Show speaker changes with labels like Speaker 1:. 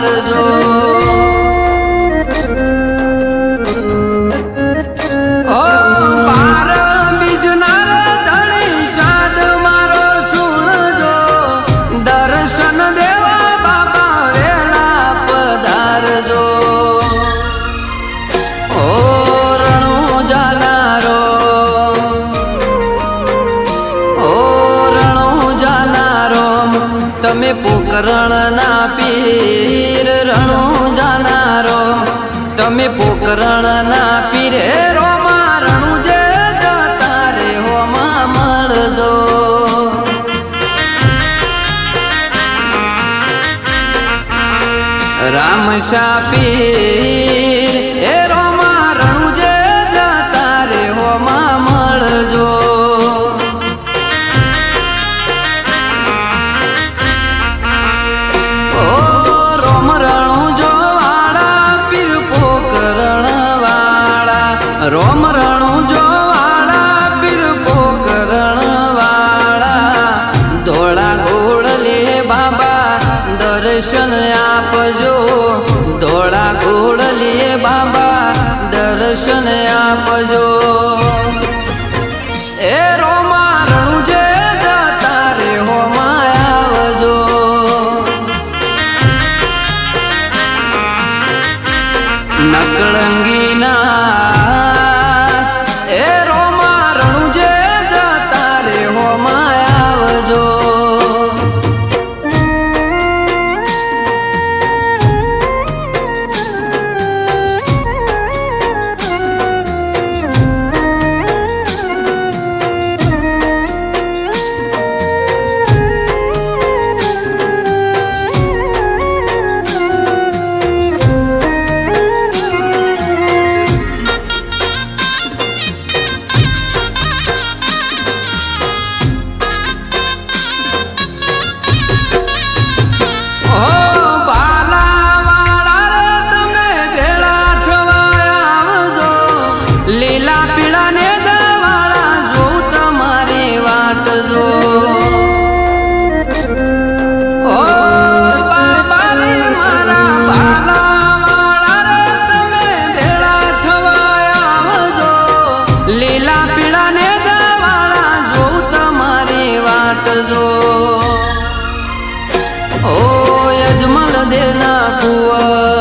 Speaker 1: કરજો તમે પોકરણ ના પીર, રણું જાનારો. તમે પોકરણ ના પીરે, રોમા રણું જે જતા રે, હોમાં રામ પીર રોમરણું જોવાળા પીરકો કરણવાળા. ધોળા ગોળ લે બાબા, દર્શન આપજો. ધોળા ગોળ લે બાબા, દર્શન આપજો. એ રોમારણું જે જતા રે હોમાં આવજો. નકળંગીના લીલા પીળા ને જવાળા જોઉં તમારી વાટ જો. ઓ અજમલ દેના કુવા